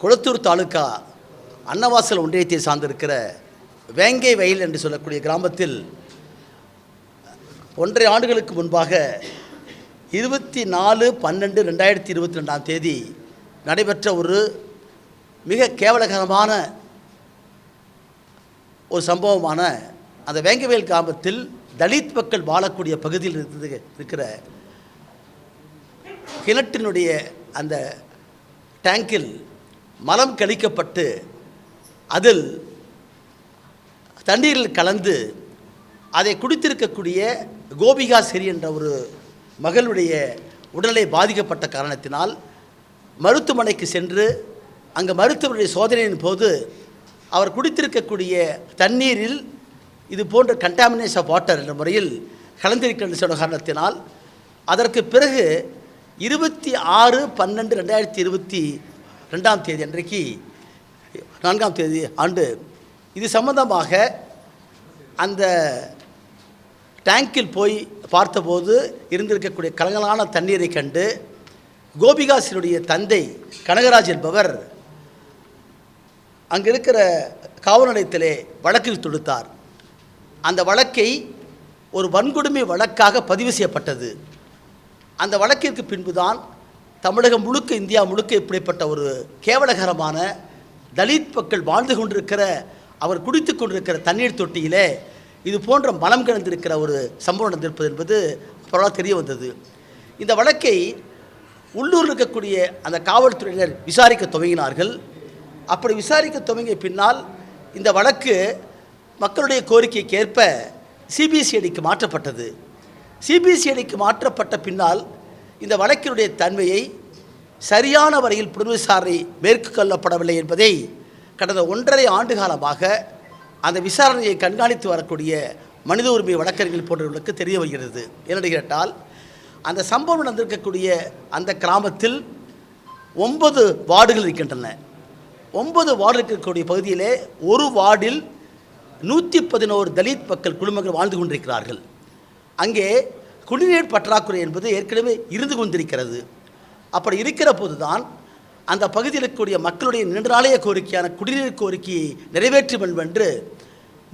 குளத்தூர் தாலுக்கா அன்னவாசல் ஒன்றியத்தை சார்ந்திருக்கிற வேங்கை வயல் என்று சொல்லக்கூடிய கிராமத்தில் ஒன்றரை ஆண்டுகளுக்கு முன்பாக இருபத்தி நாலு பன்னெண்டு ரெண்டாயிரத்தி இருபத்தி ரெண்டாம் தேதி நடைபெற்ற ஒரு மிக கேவலகரமான ஒரு சம்பவமான அந்த வேங்கவேல் கிராமத்தில் தலித் மக்கள் வாழக்கூடிய பகுதியில் இருந்தது இருக்கிற கிணற்றினுடைய அந்த டேங்கில் மலம் கழிக்கப்பட்டு அதில் தண்ணீரில் கலந்து அதை குடித்திருக்கக்கூடிய கோபிகா செரி என்ற ஒரு மகளுடைய உடலை பாதிக்கப்பட்ட காரணத்தினால் மருத்துவமனைக்கு சென்று அங்கே மருத்துவருடைய சோதனையின் போது அவர் குடித்திருக்கக்கூடிய தண்ணீரில் இது போன்ற கண்டாமினேஷ் ஆஃப் வாட்டர் என்ற முறையில் கலந்திருக்கின்ற சொன்ன காரணத்தினால் அதற்கு பிறகு இருபத்தி ஆறு பன்னெண்டு ரெண்டாயிரத்தி இருபத்தி ரெண்டாம் தேதி அன்றைக்கு நான்காம் தேதி ஆண்டு. இது சம்பந்தமாக அந்த டேங்கில் போய் பார்த்தபோது இருந்திருக்கக்கூடிய கலங்கலான தண்ணீரை கண்டு கோபிகாசினுடைய தந்தை கனகராஜ் என்பவர் அங்கே இருக்கிற காவல் நிலையத்திலே வழக்கில் தொடுத்தார். அந்த வழக்கை ஒரு வன்கொடுமை வழக்காக பதிவு செய்யப்பட்டது. அந்த வழக்கிற்கு பின்புதான் தமிழகம் முழுக்க இந்தியா முழுக்க இப்படிப்பட்ட ஒரு கேவலகரமான தலித் மக்கள் வாழ்ந்து கொண்டிருக்கிற அவர் குடித்து கொண்டிருக்கிற தண்ணீர் தொட்டியிலே இது போன்ற மலம் கிடந்திருக்கிற ஒரு சம்பவம் நடந்திருப்பது என்பது அப்புறம் தெரிய வந்தது. இந்த வழக்கை உள்ளூரில் இருக்கக்கூடிய அந்த காவல்துறையினர் விசாரிக்க துவங்கினார்கள். அப்படி விசாரிக்க துவங்கிய பின்னால் இந்த வழக்கு மக்களுடைய கோரிக்கைக்கு ஏற்ப சிபிசிஐடிக்கு மாற்றப்பட்டது. சிபிசிஐடிக்கு மாற்றப்பட்ட பின்னால் இந்த வழக்கினுடைய தன்மையை சரியான வரையில் புனர்விசாரணை மேற்கு மேற்கொள்ளப்படவில்லை என்பதை கடந்த ஒன்றரை ஆண்டு காலமாக அந்த விசாரணையை கண்காணித்து வரக்கூடிய மனித உரிமை வழக்கறிஞர்கள் போன்றவர்களுக்கு தெரிய வருகிறது. என்னென்னு கேட்டால் அந்த சம்பவம் நடந்திருக்கக்கூடிய அந்த கிராமத்தில் ஒன்பது வார்டுகள் இருக்கின்றன. ஒன்பது வார்டு இருக்கக்கூடிய பகுதியிலே ஒரு வார்டில் நூற்றி பதினோரு தலித் மக்கள் குடும்பங்கள் வாழ்ந்து கொண்டிருக்கிறார்கள். அங்கே குடிநீர் பற்றாக்குறை என்பது ஏற்கனவே இருந்து கொண்டிருக்கிறது. அப்படி இருக்கிற போதுதான் அந்த பகுதியில் இருக்கக்கூடிய மக்களுடைய நின்றாலய கோரிக்கையான குடிநீர் கோரிக்கையை நிறைவேற்றும் என்று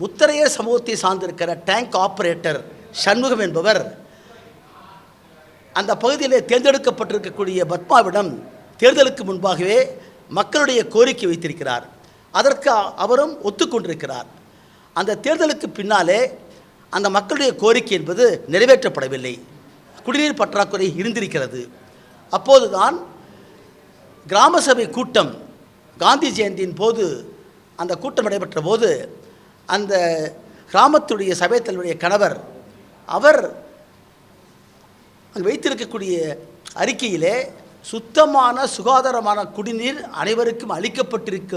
முத்தரைய சமூகத்தை சார்ந்திருக்கிற டேங்க் ஆப்ரேட்டர் சண்முகம் என்பவர் அந்த பகுதியிலே தேர்ந்தெடுக்கப்பட்டிருக்கக்கூடிய பத்மாவிடம் தேர்தலுக்கு முன்பாகவே மக்களுடைய கோரிக்கை வைத்திருக்கிறார். அதற்கு அவரும் ஒத்துக்கொண்டிருக்கிறார். அந்த தேர்தலுக்கு பின்னாலே அந்த மக்களுடைய கோரிக்கை என்பது நிறைவேற்றப்படவில்லை. குடிநீர் பற்றாக்குறை இருந்திருக்கிறது. அப்போதுதான் கிராம சபை கூட்டம் காந்தி ஜெயந்தியின் போது அந்த கூட்டம் நடைபெற்ற போது அந்த கிராமத்துடைய சபைத்தலைவருடைய கணவர் அவர் அங்கு வைத்திருக்கக்கூடிய அறிக்கையிலே சுத்தமான சுகாதாரமான குடிநீர் அனைவருக்கும் அளிக்கப்பட்டிருக்க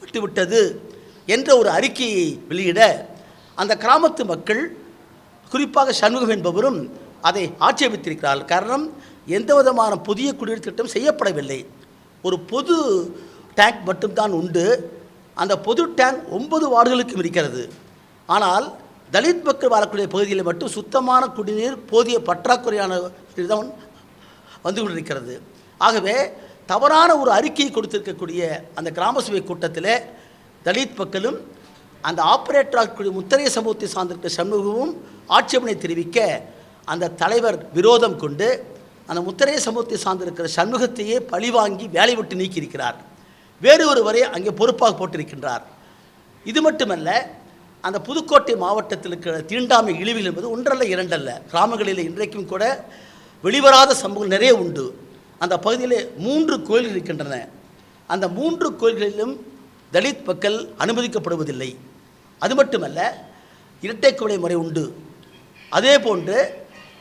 விட்டுவிட்டது என்ற ஒரு அறிக்கையை வெளியிட அந்த கிராமத்து மக்கள் குறிப்பாக சண்முகம் என்பவரும் அதை ஆட்சேபித்திருக்கிறார்கள் காரணம் எந்த விதமான புதிய குடிநீர் திட்டம் செய்யப்படவில்லை. ஒரு பொது டேங்க் மட்டும்தான் உண்டு. அந்த பொது டேங்க் ஒன்பது வார்டுகளுக்கும் இருக்கிறது. ஆனால் தலித் மக்கள் வாழக்கூடிய பகுதியில் மட்டும் சுத்தமான குடிநீர் போதிய பற்றாக்குறையான தான் வந்து கொண்டிருக்கிறது. ஆகவே தவறான ஒரு அறிக்கையை கொடுத்திருக்கக்கூடிய அந்த கிராம சபை கூட்டத்தில் தலித் மக்களும் அந்த ஆபரேட்டராக முத்தரைய சமூகத்தை சார்ந்திருக்க சமூகமும் ஆட்சேபனை தெரிவிக்க அந்த தலைவர் விரோதம் கொண்டு அந்த முத்தரைய சமூகத்தை சார்ந்திருக்கிற சண்முகத்தையே பழிவாங்கி வேலை விட்டு நீக்கியிருக்கிறார். வேறு ஒருவரை அங்கே பொறுப்பாக போட்டிருக்கின்றார். இது மட்டுமல்ல அந்த புதுக்கோட்டை மாவட்டத்தில் இருக்கிற தீண்டாமை இழிவில் என்பது ஒன்றல்ல இரண்டல்ல. கிராமங்களில் இன்றைக்கும் கூட வெளிவராத சம்பவங்கள் நிறைய உண்டு. அந்த பகுதியிலே மூன்று கோயில்கள் இருக்கின்றன. அந்த மூன்று கோயில்களிலும் தலித் மக்கள் அனுமதிக்கப்படுவதில்லை. அது மட்டுமல்ல இரட்டை குவளை முறை உண்டு. அதே போன்று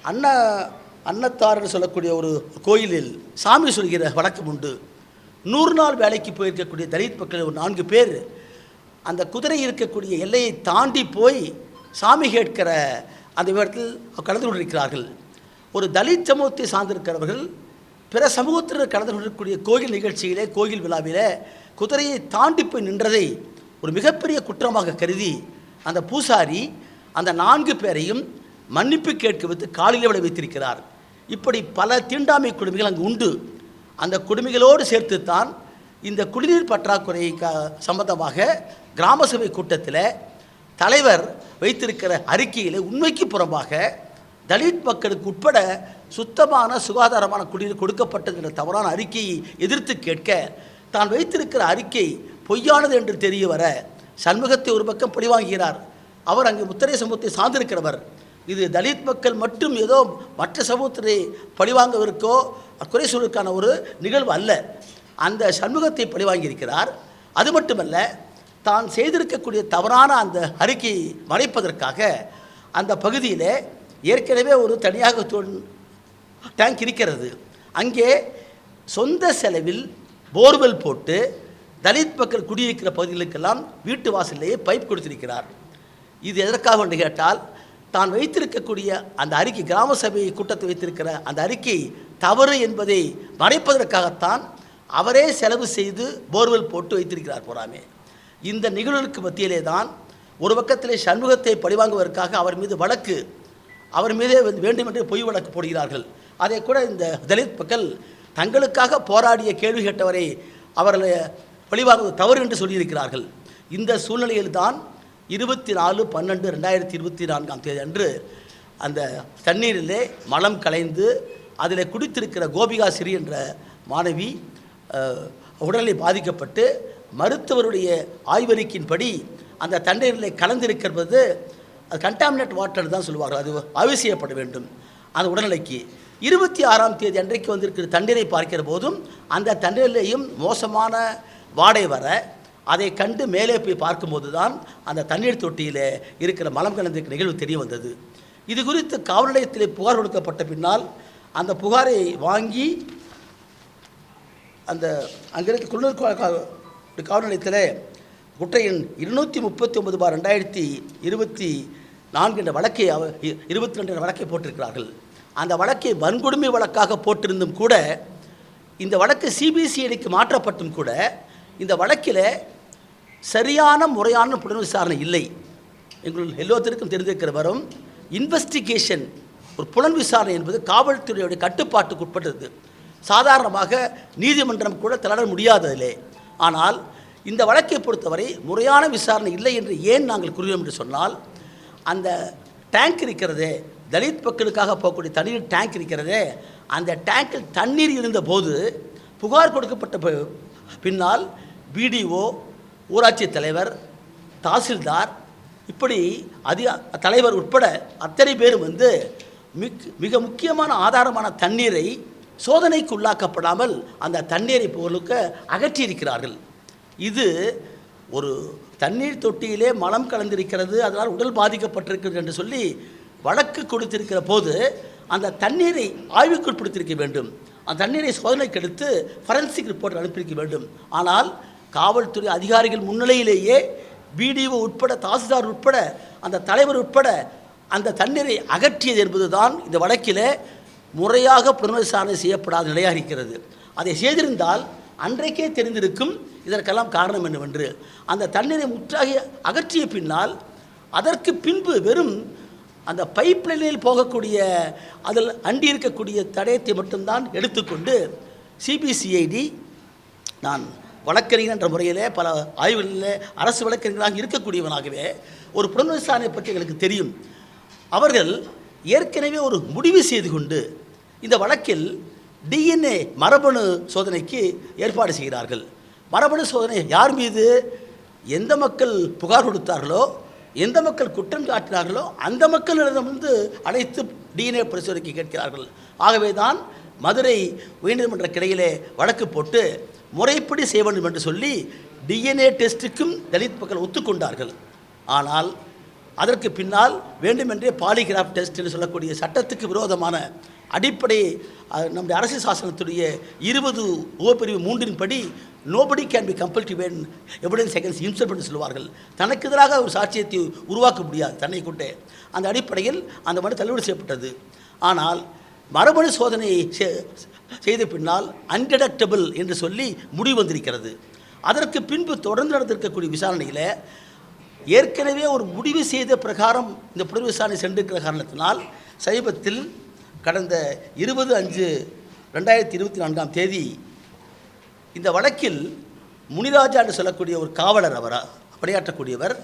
அன்ன அன்னத்தாரர் சொல்லக்கூடிய ஒரு கோயிலில் சாமி சொல்கிற வழக்கம் உண்டு. நூறு நாள் வேலைக்கு போயிருக்கக்கூடிய தலித் மக்கள் ஒரு நான்கு பேர் அந்த குதிரை இருக்கக்கூடிய எல்லையை தாண்டி போய் சாமி கேட்கிற அந்த விவரத்தில் கலந்து கொண்டிருக்கிறார்கள். ஒரு தலித் சமூகத்தை சார்ந்திருக்கிறவர்கள் பிற சமூகத்தினர் கலந்து கொண்டிருக்கக்கூடிய கோயில் நிகழ்ச்சியிலே கோயில் விழாவிலே குதிரையை தாண்டி போய் நின்றதை ஒரு மிகப்பெரிய குற்றமாக கருதி அந்த பூசாரி அந்த நான்கு பேரையும் மன்னிப்பு கேட்க வைத்து காலிலே விட வைத்திருக்கிறார். இப்படி பல தீண்டாமை குடுமைகள் அங்கு உண்டு. அந்த குடுமைகளோடு சேர்த்துத்தான் இந்த குடிநீர் பற்றாக்குறை க சம்பந்தமாக கிராம சபை கூட்டத்தில் தலைவர் வைத்திருக்கிற அறிக்கையில் உண்மைக்கு புறம்பாக தலித் மக்களுக்கு உட்பட சுத்தமான சுகாதாரமான குடிநீர் கொடுக்கப்பட்டதுங்கிற தவறான அறிக்கையை எதிர்த்து கேட்க தான் வைத்திருக்கிற அறிக்கை பொய்யானது என்று தெரிய வர சண்முகத்தை ஒரு பக்கம் பழிவாங்குகிறார் அவர் அங்கு முத்திரை சமூகத்தை சார்ந்திருக்கிறவர். இது தலித் மக்கள் மட்டும் ஏதோ மற்ற சமூகத்தினை பழிவாங்கவிருக்கோ குறை சொல்வதற்கான ஒரு நிகழ்வு அல்ல. அந்த சண்முகத்தை பழிவாங்கியிருக்கிறார் அது மட்டுமல்ல தான் செய்திருக்கக்கூடிய தவறான அந்த அறிக்கையை மறைப்பதற்காக அந்த பகுதியில் ஏற்கனவே ஒரு தனியாக டேங்க் இருக்கிறது. அங்கே சொந்த செலவில் போர்வெல் போட்டு தலித் மக்கள் குடியிருக்கிற பகுதிகளுக்கெல்லாம் வீட்டு வாசலிலேயே பைப் கொடுத்திருக்கிறார். இது எதற்காக என்று கேட்டால் தான் வைத்திருக்கக்கூடிய அந்த அறிக்கை கிராம சபை கூட்டத்தை வைத்திருக்கிற அந்த அறிக்கை தவறு என்பதை மறைப்பதற்காகத்தான் அவரே செலவு செய்து போர்வெல் போட்டு வைத்திருக்கிறார் போறாமே. இந்த நிகழ்வுக்கு மத்தியிலே தான் ஒரு பக்கத்திலே சண்முகத்தை பழிவாங்குவதற்காக அவர் மீது வழக்கு அவர் மீதே வந்து வேண்டுமென்றே பொய் வழக்கு போடுகிறார்கள். அதை கூட இந்த தலித் மக்கள் தங்களுக்காக போராடிய கேள்வி கேட்டவரை அவர்களை பழிவாங்குவது தவறு என்று சொல்லியிருக்கிறார்கள். இந்த சூழ்நிலையில் தான் இருபத்தி நாலு பன்னெண்டு ரெண்டாயிரத்தி இருபத்தி நான்காம் தேதி அன்று அந்த தண்ணீரிலே மலம் கலைந்து அதில் குடித்திருக்கிற கோபிகா சிறி என்ற மாணவி உடல்நிலை பாதிக்கப்பட்டு மருத்துவருடைய ஆய்வறிக்கையின்படி அந்த தண்ணீரில் கலந்திருக்கிறது அது கண்டாமினேட் வாட்டர் தான் சொல்லுவார்கள். அது ஆய்வு செய்யப்பட வேண்டும். அந்த உடல்நிலைக்கு இருபத்தி ஆறாம் தேதி அன்றைக்கு வந்திருக்கிற தண்ணீரை பார்க்கிற போதும் அந்த தண்ணீரிலேயும் மோசமான வாடை வர அதை கண்டு மேலே போய் பார்க்கும்போது தான் அந்த தண்ணீர் தொட்டியில் இருக்கிற மலம் கலந்திருக்கிற நிகழ்வு தெரிய வந்தது. இது குறித்து காவல் நிலையத்தில் புகார் கொடுக்கப்பட்ட பின்னால் அந்த புகாரை வாங்கி அந்த அங்கே குள்ளூர் காவல் நிலையத்தில் குட்டையின் இருநூற்றி முப்பத்தி ஒன்பது பார் ரெண்டாயிரத்தி இருபத்தி நான்கு என்ற வழக்கை அவ இருபத்தி ரெண்டு என்ற வழக்கை போட்டிருக்கிறார்கள். அந்த வழக்கை வன்கொடுமை வழக்காக போட்டிருந்தும் கூட இந்த வழக்கு சிபிசிஐடிக்கு மாற்றப்பட்டும் கூட இந்த வழக்கில் சரியான முறையான புலன் விசாரணை இல்லை. எங்கள் எல்லோத்திற்கும் தெரிந்திருக்கிற வரும் இன்வெஸ்டிகேஷன் ஒரு புலன் விசாரணை என்பது காவல்துறையுடைய கட்டுப்பாட்டுக்கு உட்பட்டது. சாதாரணமாக நீதிமன்றம் கூட தலையிட முடியாததில்லை ஆனால் இந்த வழக்கை பொறுத்தவரை முறையான விசாரணை இல்லை என்று ஏன் நாங்கள் கூறுகிறோம் என்று சொன்னால் அந்த டேங்க் இருக்கிறதே தலித் மக்களுக்காக போகக்கூடிய தண்ணீர் டேங்க் இருக்கிறதே அந்த டேங்கில் தண்ணீர் இருந்தபோது புகார் கொடுக்கப்பட்ட பின்னால் பிடிஓ ஊராட்சி தலைவர் தாசில்தார் இப்படி அதிக தலைவர் உட்பட அத்தனை பேரும் வந்து மிக் மிக முக்கியமான ஆதாரமான தண்ணீரை சோதனைக்கு உள்ளாக்கப்படாமல் அந்த தண்ணீரை பொருளுக்கு அகற்றியிருக்கிறார்கள். இது ஒரு தண்ணீர் தொட்டியிலே மலம் கலந்திருக்கிறது அதனால் உடல் பாதிக்கப்பட்டிருக்கிறது என்று சொல்லி வழக்கு கொடுத்திருக்கிற போது அந்த தண்ணீரை ஆய்வுக்குட்படுத்தியிருக்க வேண்டும். அந்த தண்ணீரை சோதனைக்கு எடுத்து ஃபரன்சிக் ரிப்போர்ட் அனுப்பியிருக்க வேண்டும். ஆனால் காவல்துறை அதிகாரிகள் முன்னிலையிலேயே பிடிஓ உட்பட தாசில்தார் உட்பட அந்த தலைவர் உட்பட அந்த தண்ணீரை அகற்றியது என்பதுதான் இந்த வழக்கில் முறையாக புனர்விசாரணை செய்யப்படாத நிலையாக இருக்கிறது. அதை செய்திருந்தால் அன்றைக்கே தெரிந்திருக்கும் இதற்கெல்லாம் காரணம் என்னவென்று. அந்த தண்ணீரை முற்றாக அகற்றிய பின்னால் அதற்கு பின்பு வெறும் அந்த பைப் லைனில் போகக்கூடிய அதில் அண்டி இருக்கக்கூடிய தடயத்தை மட்டும்தான் எடுத்துக்கொண்டு சிபிசிஐடி நான் வழக்கறிஞர் என்ற முறையிலே பல ஆய்வுகளில் அரசு வழக்கறிஞராக இருக்கக்கூடியவனாகவே ஒரு புலன் விசாரணை பற்றி எங்களுக்கு தெரியும். அவர்கள் ஏற்கனவே ஒரு முடிவு செய்து கொண்டு இந்த வழக்கில் டிஎன்ஏ மரபணு சோதனைக்கு ஏற்பாடு செய்கிறார்கள். மரபணு சோதனை யார் மீது எந்த மக்கள் புகார் கொடுத்தார்களோ எந்த மக்கள் குற்றம் சாட்டினார்களோ அந்த மக்களிடமிருந்து அழைத்து டிஎன்ஏ பரிசோதனைக்கு கேட்கிறார்கள். ஆகவே தான் மதுரை உயர்நீதிமன்ற கிளையிலே வழக்கு போட்டு முறைப்படி செய்ய வேண்டும் என்று சொல்லி டிஎன்ஏ டெஸ்ட்டுக்கும் தலித் மக்கள் ஒத்துக்கொண்டார்கள். ஆனால் அதற்கு பின்னால் வேண்டுமென்றே பாலிகிராஃப் டெஸ்ட் என்று சொல்லக்கூடிய சட்டத்துக்கு விரோதமான அடிப்படை நம்முடைய அரசியல் சாசனத்துடைய இருபது உபப்பிரிவு மூன்றின் படி nobody can be compelled when evidence against insult என்று சொல்லுவார்கள். தனக்கு எதிராக ஒரு சாட்சியத்தை உருவாக்க முடியாது தன்னை கொண்டே. அந்த அடிப்படையில் அந்த மனு தள்ளுபடி செய்யப்பட்டது. ஆனால் மரபணு சோதனை செ- செய்த பின்னால் அன்டடக்டபிள் என்று சொல்லி முடிவு வந்திருக்கிறது. அதற்கு பின்பு தொடர்ந்து நடந்திருக்கக்கூடிய விசாரணையில் ஏற்கனவே ஒரு முடிவு செய்த பிரகாரம் இந்த புலர் விசாரணை சென்றிருக்கிற காரணத்தினால் சமீபத்தில் கடந்த இருபது அஞ்சு ரெண்டாயிரத்தி இருபத்தி நான்காம் தேதி இந்த வழக்கில் முனிராஜா என்று சொல்லக்கூடிய ஒரு காவலர் அவரா பணியாற்றக்கூடியவர்.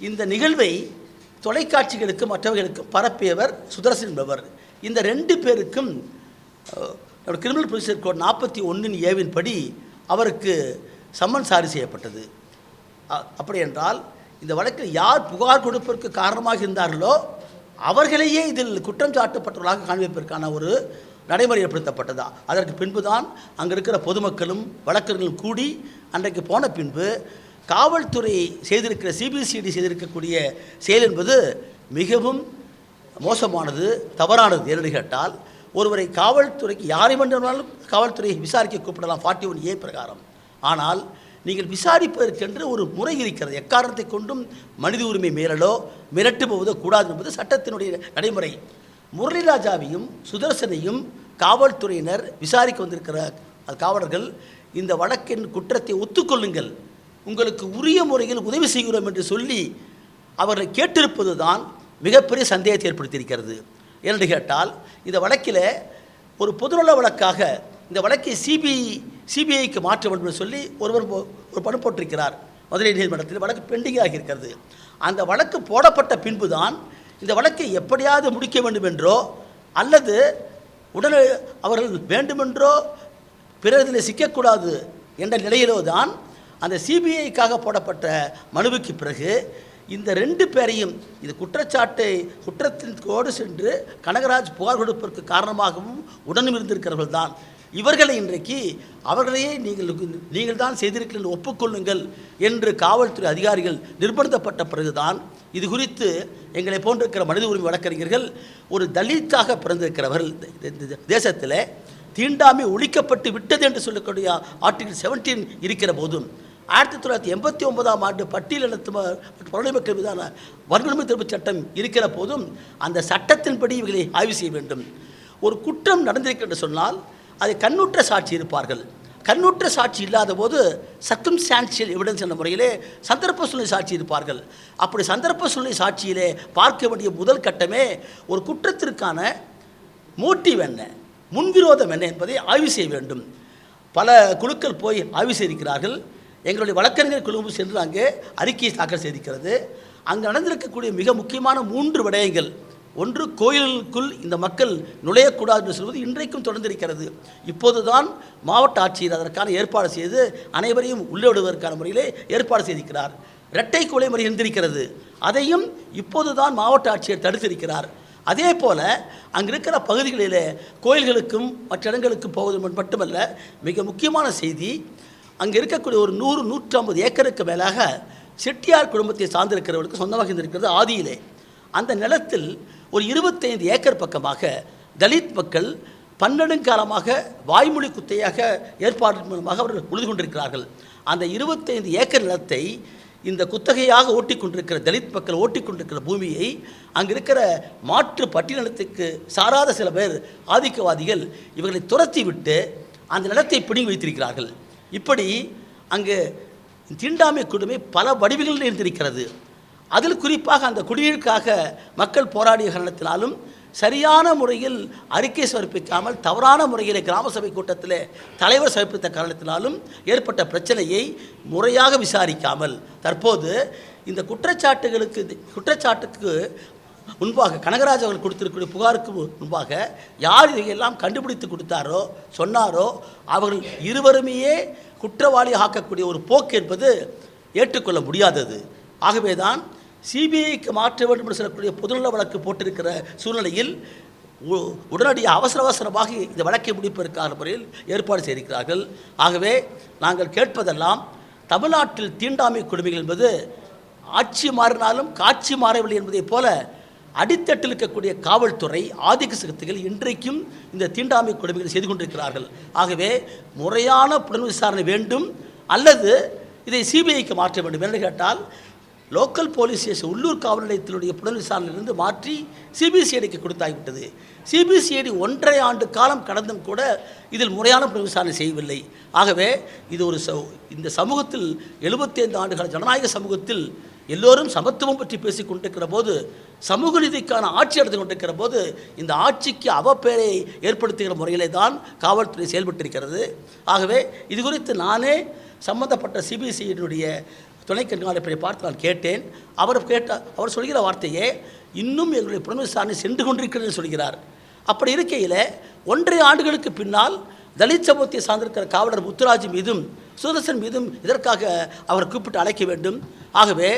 இந்த நிகழ்வை தொலைக்காட்சிகளுக்கு மற்றவர்களுக்கும் பரப்பியவர் சுதர்சன் என்பவர். இந்த ரெண்டு பேருக்கும் கிரிமினல் ப்ரொசீஜர் கோட் நாற்பத்தி ஒன்றின் ஏவின் படி அவருக்கு சம்மன் சாரி செய்யப்பட்டது. அ- அப்படி என்றால் இந்த வழக்கில் யார் புகார் கொடுப்பதற்கு காரணமாக இருந்தார்களோ அவர்களையே இதில் குற்றம் சாட்டப்பட்டவர்களாக காண்பிப்பதற்கான ஒரு நடைமுறை ஏற்படுத்தப்பட்டதா? அதற்கு பின்புதான் அங்கே இருக்கிற பொதுமக்களும் வழக்கறிஞர்களும் கூடி அன்றைக்கு போன பின்பு காவல்துறை செய்திருக்கிற சிபிசிடி செய்திருக்கக்கூடிய செயல் என்பது மிகவும் மோசமானது தவறானது என்று கேட்டால் ஒருவரை காவல்துறைக்கு யாரை வேண்டுமானாலும் காவல்துறையை விசாரிக்க கூப்பிடலாம் ஃபார்ட்டி ஒன் ஏ பிரகாரம். ஆனால் நீங்கள் விசாரிப்பதற்கென்று ஒரு முறை இருக்கிறது. எக்காரணத்தை கொண்டும் மனித உரிமை மீறலோ மிரட்டுபவதோ கூடாது என்பது சட்டத்தினுடைய நடைமுறை. முரளிராஜாவையும் சுதர்சனையும் காவல்துறையினர் விசாரிக்க வந்திருக்கிற காவலர்கள் இந்த வழக்கின் குற்றத்தை ஒத்துக்கொள்ளுங்கள். உங்களுக்கு உரிய முறையில் உதவி செய்கிறோம் என்று சொல்லி அவர்களை கேட்டிருப்பது தான் மிகப்பெரிய சந்தேகத்தை ஏற்படுத்தியிருக்கிறது. என்று கேட்டால் இந்த வழக்கில் ஒரு பொதுநல வழக்காக இந்த வழக்கை சிபிஐ சிபிஐக்கு மாற்ற வேண்டும் என்று சொல்லி ஒருவர் போ- ஒரு பணம் போட்டிருக்கிறார். மதுரை நீதிமன்றத்தில் வழக்கு பெண்டிங்காக இருக்கிறது. அந்த வழக்கு போடப்பட்ட பின்புதான் இந்த வழக்கை எப்படியாவது முடிக்க வேண்டும் என்றோ அல்லது உடனே அவர்கள் வேண்டுமென்றோ பிறரில் சிக்கக்கூடாது என்ற நிலையிலோ தான் அந்த சிபிஐக்காக போடப்பட்ட மனுவுக்கு பிறகு இந்த ரெண்டு பேரையும் இது குற்றச்சாட்டை குற்றத்தின் கோடு சென்று கனகராஜ் புகார் கொடுப்பதற்கு காரணமாகவும் உடனும் இருந்திருக்கிறவர்கள் தான் இவர்களை இன்றைக்கு அவர்களையே நீங்கள் நீங்கள் தான் செய்திருக்கிறீர்கள் ஒப்புக்கொள்ளுங்கள் என்று காவல்துறை அதிகாரிகள் நிர்பந்தப்பட்ட பிறகுதான் இது குறித்து எங்களை போன்றிருக்கிற மனித உரிமை வழக்கறிஞர்கள் ஒரு தலித்தாக பிறந்திருக்கிறவர்கள் தேசத்தில் தீண்டாமை ஒழிக்கப்பட்டு விட்டது என்று சொல்லக்கூடிய ஆர்டிகல் செவன்டீன் இருக்கிற போதும் ஆயிரத்தி தொள்ளாயிரத்தி எண்பத்தி ஒன்பதாம் ஆண்டு பட்டியலினத்து பொருளை மக்கள் மீதான வன்கொடுமை தடுப்பு சட்டம் இருக்கிற போதும் அந்த சட்டத்தின்படி இவர்களை ஆய்வு செய்ய வேண்டும். ஒரு குற்றம் நடந்திருக்கின்ற சொன்னால் அதை கண்ணுற்ற சாட்சி இருப்பார்கள். கண்ணுற்ற சாட்சி இல்லாத போது சர்க்கம்ஸ்டான்ஷியல் எவிடன்ஸ் என்ற முறையிலே சந்தர்ப்ப சூழ்நிலை சாட்சி இருப்பார்கள். அப்படி சந்தர்ப்ப சூழ்நிலை சாட்சியிலே பார்க்க வேண்டிய முதல் கட்டமே ஒரு குற்றத்திற்கான மோட்டிவ் என்ன முன்விரோதம் என்ன என்பதை ஆய்வு செய்ய வேண்டும். பல குழுக்கள் போய் ஆய்வு செய்திருக்கிறார்கள். எங்களுடைய வழக்கறிஞர் குழுவும் சென்று அங்கே அறிக்கையை தாக்கல் செய்திருக்கிறது. அங்கே நடந்திருக்கக்கூடிய மிக முக்கியமான மூன்று விடயங்கள். ஒன்று கோயிலுக்குள் இந்த மக்கள் நுழையக்கூடாது என்று சொல்வது இன்றைக்கும் தொடர்ந்திருக்கிறது. இப்போதுதான் மாவட்ட ஆட்சியர் அதற்கான ஏற்பாடு செய்து அனைவரையும் உள்ளே விடுவதற்கான முறையிலே ஏற்பாடு செய்திருக்கிறார். இரட்டை கொலை முறை இருந்திருக்கிறது. அதையும் இப்போதுதான் மாவட்ட ஆட்சியர் தடுத்திருக்கிறார். அதே போல் அங்கே இருக்கிற பகுதிகளிலே கோயில்களுக்கும் மற்ற இடங்களுக்கும் போவது மட்டுமல்ல மிக முக்கியமான செய்தி அங்கே இருக்கக்கூடிய ஒரு நூறு நூற்றம்பது ஏக்கருக்கு மேலாக செட்டியார் குடும்பத்தை சார்ந்திருக்கிறவர்களுக்கு சொந்தமாக இருந்திருக்கிறது ஆதியிலே. அந்த நிலத்தில் ஒரு இருபத்தைந்து ஏக்கர் பக்கமாக தலித் மக்கள் பன்னெடுங்காலமாக வாய்மொழி குத்தையாக ஏற்பாடு மூலமாக அவர்கள் உழுது கொண்டிருக்கிறார்கள். அந்த இருபத்தைந்து ஏக்கர் நிலத்தை இந்த குத்தகையாக ஓட்டிக்கொண்டிருக்கிற தலித் மக்கள் ஓட்டிக் கொண்டிருக்கிற பூமியை அங்கே இருக்கிற மாற்று பட்டியலத்துக்கு சாராத சில பேர் ஆதிக்கவாதிகள் இவர்களை துரத்தி விட்டு அந்த நிலத்தை பிடுங்கி வைத்திருக்கிறார்கள். இப்படி அங்கு தீண்டாமை கொடுமை பல வடிவங்களில் இருந்திருக்கிறது அதில் குறிப்பாக அந்த குடியிருக்காக மக்கள் போராடிய காரணத்தினாலும் சரியான முறையில் அறிக்கை சமர்ப்பிக்காமல் தவறான முறையில் கிராம சபை கூட்டத்தில் தலைவர் சமர்ப்பித்த காரணத்தினாலும் ஏற்பட்ட பிரச்சனையை முறையாக விசாரிக்காமல் தற்போது இந்த குற்றச்சாட்டுகளுக்கு குற்றச்சாட்டுக்கு முன்பாக கனகராஜ் அவர்கள் கொடுத்திருக்கக்கூடிய புகாருக்கு முன்பாக யார் இதையெல்லாம் கண்டுபிடித்து கொடுத்தாரோ சொன்னாரோ அவர்கள் இருவருமையே குற்றவாளி ஆக்கக்கூடிய ஒரு போக்கு என்பது ஏற்றுக்கொள்ள முடியாதது. ஆகவேதான் சிபிஐக்கு மாற்ற வேண்டும் என்று சொல்லக்கூடிய பொதுநல வழக்கு போட்டிருக்கிற சூழ்நிலையில் உ- உடனடியாக அவசர அவசரமாக இந்த வழக்கை முடிப்பதற்கான முறையில் ஏற்பாடு செய்திருக்கிறார்கள். ஆகவே நாங்கள் கேட்பதெல்லாம் தமிழ்நாட்டில் தீண்டாமை கொடுமைகள் என்பது ஆட்சி மாறினாலும் காட்சி மாறவில்லை என்பதைப் போல அடித்தட்டில் இருக்கக்கூடிய காவல்துறை ஆதிக்க சக்திகள் இன்றைக்கும் இந்த தீண்டாமை கொடுமைகள் செய்து கொண்டிருக்கிறார்கள். ஆகவே முறையான புலன் விசாரணை வேண்டும் அல்லது இதை சிபிஐக்கு மாற்ற வேண்டும். என்று கேட்டால் லோக்கல் போலீஸ் ஸ்டேஷன் உள்ளூர் காவல் நிலையத்தினுடைய புலன் விசாரணையிலிருந்து மாற்றி சிபிசிஐடிக்கு கொடுத்தாகிவிட்டது சிபிசிஐடி ஒன்றரை ஆண்டு காலம் கடந்தும் கூட இதில் முறையான புலன் விசாரணை செய்யவில்லை. ஆகவே இது ஒரு ச இந்த சமூகத்தில் 75 ஆண்டுகால ஜனநாயக சமூகத்தில் எல்லோரும் சமத்துவம் பற்றி பேசிக் கொண்டிருக்கிற போது சமூக நீதிக்கான ஆட்சி நடந்து கொண்டிருக்கிற போது இந்த ஆட்சிக்கு அவப்பெயரை ஏற்படுத்துகிற முறையிலே தான் காவல்துறை செயல்பட்டிருக்கிறது. ஆகவே இது குறித்து நானே சம்பந்தப்பட்ட சிபிசிஐடியினுடைய துணை கண்காணிப்பை பார்த்து நான் கேட்டேன். அவர் கேட்ட அவர் சொல்கிற வார்த்தையே இன்னும் எங்களுடைய புலன் விசாரணை சென்று கொண்டிருக்கிறது சொல்கிறார். அப்படி இருக்கையில் ஒன்றரை ஆண்டுகளுக்கு பின்னால் தலித் சமூகத்தை சார்ந்திருக்கிற காவலர் முத்துராஜ் மீதும் சுதர்சன் மீதும் இதற்காக அவர் கூப்பிட்டு அழைக்க வேண்டும். ஆகவே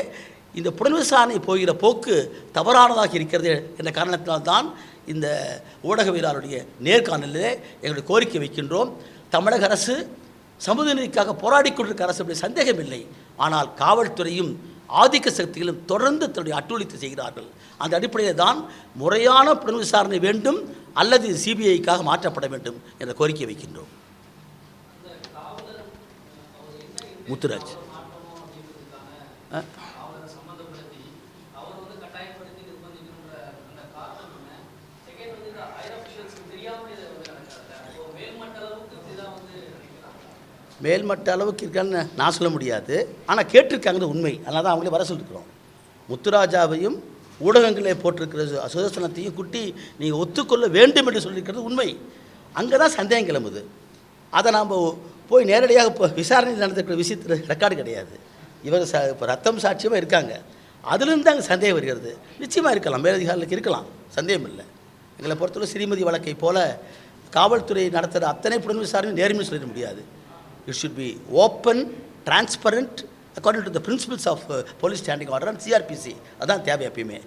இந்த புலன் விசாரணை போகிற போக்கு தவறானதாக இருக்கிறது என்ற காரணத்தினால்தான் இந்த ஊடகவியலாளருடைய நேர்காணலில் எங்களுடைய கோரிக்கை வைக்கின்றோம். தமிழக அரசு சமூக போராடி கொண்டிருக்கிற அரசு அப்படி சந்தேகமில்லை. ஆனால் காவல்துறையும் ஆதிக்க சக்திகளும் தொடர்ந்து தன்னுடைய அட்டுழித்து செய்கிறார்கள். அந்த அடிப்படையில் தான் முறையான புலன் விசாரணை வேண்டும் அல்லது சிபிஐக்காக மாற்றப்பட வேண்டும் என்ற கோரிக்கை வைக்கின்றோம். முத்துராஜ். ஆ? மேல்மட்ட அளவுக்கு இருக்கான்னு நான் சொல்ல முடியாது. ஆனால் கேட்டிருக்காங்கிறது உண்மை. அதனால் தான் அவங்களே வர சொல்லியிருக்கிறோம் முத்துராஜாவையும் ஊடகங்களே போட்டிருக்கிற சு- சுதர்சனத்தையும் குட்டி நீங்கள் ஒத்துக்கொள்ள வேண்டும் என்று சொல்லியிருக்கிறது உண்மை. அங்கே தான் சந்தேகம் கிளம்புது. அதை நாம் போய் நேரடியாக இப்போ விசாரணை நடந்திருக்கிற விஷயத்தில் ரெக்கார்டு கிடையாது. இவர் ச இப்போ ரத்தம் சாட்சியமாக இருக்காங்க. அதுலேருந்து அங்கே சந்தேகம் வருகிறது. நிச்சயமாக இருக்கலாம். மேலதிகாரிகளுக்கு இருக்கலாம். சந்தேகம் இல்லை. எங்களை பொறுத்தவரை ஸ்ரீமதி வழக்கை போல காவல்துறை நடத்துகிற அத்தனை புலன் விசாரணை நேர்மைன்னு சொல்லிட முடியாது. It should be open transparent according to the principles of police standing order and CrPC அதான் தேவை எப்பயுமே.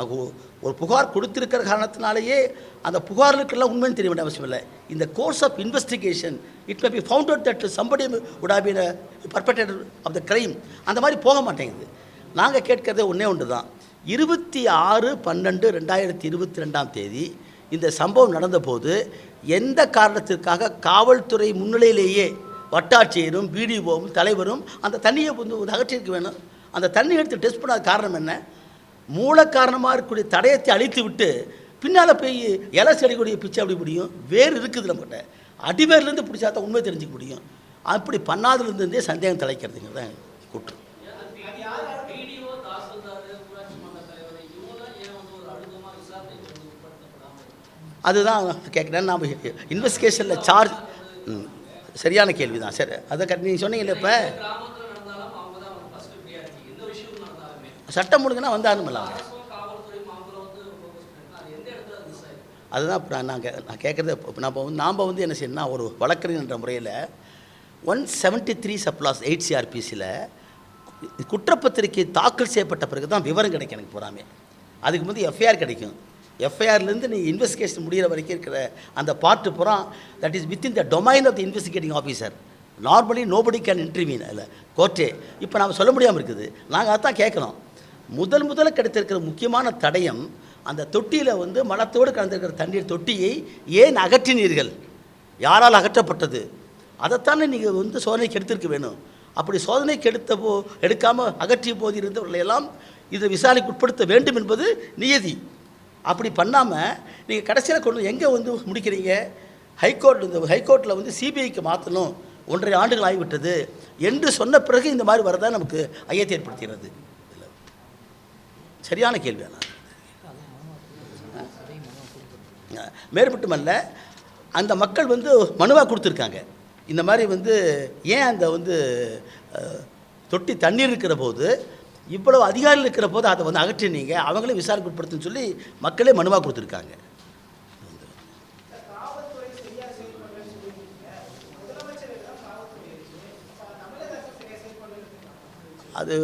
அது ஒரு புகார் கொடுத்துருக்கிற காரணத்தினாலேயே அந்த புகார்களுக்கெல்லாம் உண்மைன்னு தெரிய வேண்டிய அவசியம் இல்லை. இந்த course of investigation it may be found out that somebody would have of the crime அந்த மாதிரி போக மாட்டேங்குது. நாங்கள் கேட்கறது ஒன்றே ஒன்று தான் இருபத்தி ஆறு பன்னெண்டு ரெண்டாயிரத்தி இருபத்தி ரெண்டாம் தேதி இந்த சம்பவம் நடந்தபோது எந்த காரணத்திற்காக காவல்துறை முன்னிலையிலேயே வட்டாட்சியரும் பிடிஓவும் தலைவரும் அந்த தண்ணியை வந்து வந்து அகற்றிருக்க வேணும் அந்த தண்ணி எடுத்து டெஸ்ட் பண்ணாத காரணம் என்ன? மூல காரணமாக இருக்கக்கூடிய தடயத்தை அழித்து விட்டு பின்னால் போய் இலை செடிக்கூடிய பிச்சை அப்படி முடியும்? வேர் இருக்குது நம்மகிட்ட. அடிவேர்லேருந்து பிடிச்சா தான் உண்மை தெரிஞ்சுக்க முடியும். அப்படி பண்ணாதுலேருந்தே சந்தேகம் தலைக்கிறதுங்க தான் கூட்டம் அதுதான் கேட்குறேன் நாம் இன்வெஸ்டிகேஷனில் சார்ஜ் ம், சரியான கேள்வி தான் சரி அதை கட் நீங்கள் சொன்னீங்கல்ல இப்போ? சட்டம் ஒழுங்குனா வந்தாருமில்ல அவங்க அதுதான் இப்போ நான் கே நான் கேட்குறது இப்போ நம்ம வந்து நாம் வந்து என்ன செய்யணும்னா ஒரு வழக்கறிஞன்ற என்ற முறையில் one seventy three subclause eight சிஆர்பிசியில் குற்றப்பத்திரிக்கை தாக்கல் செய்யப்பட்ட பிறகு தான் விவரம் கிடைக்கும் எனக்கு பூராமே அதுக்கு முந்தைய எஃப்ஐஆர் கிடைக்கும். எஃப்ஐஆர்லேருந்து நீ இன்வெஸ்டிகேஷன் முடிகிற வரைக்கும் இருக்கிற அந்த பார்ட்டு புறா that is within the domain of the investigating officer normally nobody can intervene அதில். கோர்ட்டே இப்போ நாம் சொல்ல முடியாமல் இருக்குது. நாங்கள் அதான் கேட்குறோம் முதல் முதல்ல கிடைத்திருக்கிற முக்கியமான தடயம் அந்த தொட்டியில் வந்து மலத்தோடு கலந்திருக்கிற தண்ணீர் தொட்டியை ஏன் அகற்றினீர்கள்? யாரால் அகற்றப்பட்டது? அதைத்தானே நீங்கள் வந்து சோதனைக்கு எடுத்திருக்க வேணும். அப்படி சோதனைக்கு எடுத்த போ எடுக்காமல் அகற்றிய போது இருந்தவர்களை எல்லாம் இதை விசாரணைக்கு உட்படுத்த வேண்டும் என்பது நியதி. அப்படி பண்ணாமல் நீங்கள் கடைசியில் கொண்டு எங்கே வந்து முடிக்கிறீங்க? ஹைகோர்ட் இந்த ஹைகோர்ட்டில் வந்து சிபிஐக்கு மாற்றணும் ஒன்றரை ஆண்டுகள் ஆகிவிட்டது என்று சொன்ன பிறகு இந்த மாதிரி வரதான் நமக்கு ஐயத்தை ஏற்படுத்துகிறது. சரியான கேள்வி ஆனால் மேற்பட்டுமல்ல அந்த மக்கள் வந்து மனுவாக கொடுத்துருக்காங்க. இந்த மாதிரி வந்து ஏன் அந்த வந்து தொட்டி தண்ணீர் இருக்கிற போது இவ்வளவு அதிகாரிகள் இருக்கிற போது அதை வந்து அகற்றினீங்க. அவங்களே விசாரணை உட்படுத்துன்னு சொல்லி மக்களே மனுவாக கொடுத்துருக்காங்க. அது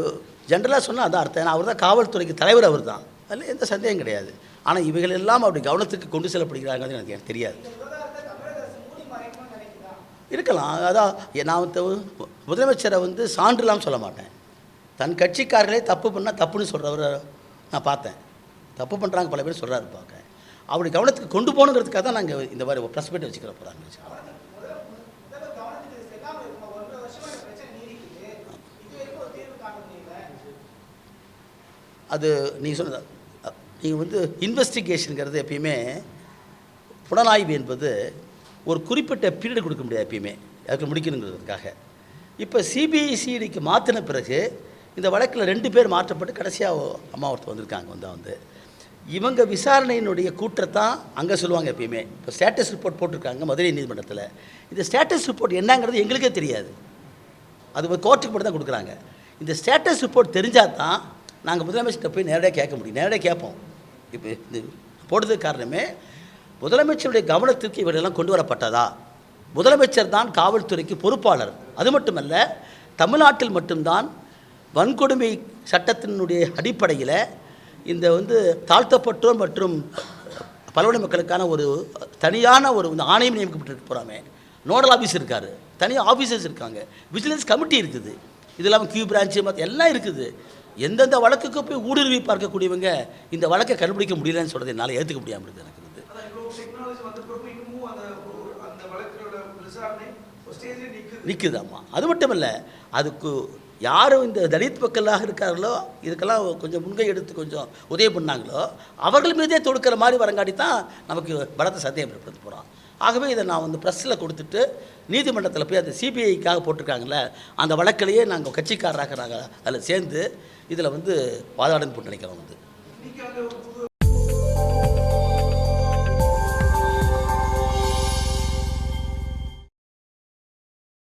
ஜென்ரலாக சொன்னால் அதான் அர்த்தம். ஏன்னா அவர் தான் காவல்துறைக்கு தலைவர் அவர் தான். அதில் எந்த சந்தேகம் கிடையாது. ஆனால் இவைகள் எல்லாம் அப்படி கவனத்துக்கு கொண்டு செல்லப்படுகிறாங்கிறது எனக்கு எனக்கு தெரியாது. இருக்கலாம். அதான் நான் முதலமைச்சரை வந்து சான்றுலாம் சொல்ல மாட்டேன். தன் கட்சிக்காரர்களே தப்பு பண்ணால் தப்புன்னு சொல்கிறவரை நான் பார்த்தேன். தப்பு பண்ணுறாங்க பல பேர் சொல்கிறாரு பார்க்க. அவருடைய கவனத்துக்கு கொண்டு போகணுங்கிறதுக்காக தான் நாங்கள் இந்த மாதிரி ப்ரெஸ் மீட் வச்சுக்கிற போகிறாங்க அது நீங்கள் சொன்னது நீங்கள் வந்து இன்வெஸ்டிகேஷனுங்கிறது எப்பயுமே புலனாய்வு என்பது ஒரு குறிப்பிட்ட பீரியட் கொடுக்க முடியாது எப்பயுமே. அதுக்கு முடிக்கணுங்கிறதுக்காக. இப்போ சிபிஐசிடிக்கு மாற்றின பிறகு இந்த வழக்கில் ரெண்டு பேர் மாற்றப்பட்டு கடைசியாக அம்மா ஒருத்தர் வந்திருக்காங்க வந்து வந்து. இவங்க விசாரணையினுடைய கூற்றத்தான் அங்கே சொல்லுவாங்க எப்பயுமே. இப்போ ஸ்டேட்டஸ் ரிப்போர்ட் போட்டிருக்காங்க மதுரை நீதிமன்றத்தில். இந்த ஸ்டேட்டஸ் ரிப்போர்ட் என்னங்கிறது எங்களுக்கே தெரியாது. அது கோர்ட்டுக்கு மட்டும் தான் கொடுக்குறாங்க. இந்த ஸ்டேட்டஸ் ரிப்போர்ட் தெரிஞ்சால் தான் நாங்கள் முதலமைச்சர்கிட்ட போய் நேரடியாக கேட்க முடியும். நேரடியாக கேட்போம். இப்போ இது போடுறதுக்கு காரணமே முதலமைச்சருடைய கவனத்திற்கு இவரெல்லாம் கொண்டு வரப்பட்டதா? முதலமைச்சர் தான் காவல்துறைக்கு பொறுப்பாளர். அது மட்டுமல்ல தமிழ்நாட்டில் மட்டும்தான் வன்கொடுமை சட்டத்தினுடைய அடிப்படையில் இந்த வந்து தாழ்த்தப்பட்டோர் மற்றும் பலவடை மக்களுக்கான ஒரு தனியான ஒரு ஆணையம் நியமிக்கப்பட்டு போகிறாமே நோடல் ஆஃபீஸ் இருக்கார். தனி ஆஃபீஸர்ஸ் இருக்காங்க. விஜிலன்ஸ் கமிட்டி இருக்குது. இது இல்லாமல் கியூ பிரான்ச்சு மற்ற எல்லாம் இருக்குது. எந்தெந்த வழக்குக்கு போய் ஊடுருவி பார்க்கக்கூடியவங்க இந்த வழக்கை கண்டுபிடிக்க முடியலன்னு சொல்கிறது என்னால் ஏற்றுக்க முடியாமல் இருக்குது எனக்கு ஸ்டேஜில் நிற்குது நிற்குதாம்மா அது மட்டும் இல்லை அதுக்கு யாரும் இந்த தலித் மக்களாக இருக்கார்களோ இதுக்கெல்லாம் கொஞ்சம் முன்கை எடுத்து கொஞ்சம் உதவி பண்ணாங்களோ அவர்கள் மீதே தொடுக்கிற மாதிரி வரங்காட்டி தான் நமக்கு பலத்த சந்தேகம் ஏற்படுத்த போகிறோம் ஆகவே இதை நான் வந்து ப்ரெஸ்ஸில் கொடுத்துட்டு நீதிமன்றத்தில் போய் அந்த சிபிஐக்காக போட்டிருக்காங்களே அந்த வழக்கிலேயே நாங்கள் கட்சிக்காரராக நாங்கள் அதில் சேர்ந்து இதில் வந்து வாதாடன்னு போட்டு நினைக்கிறோம் வந்து.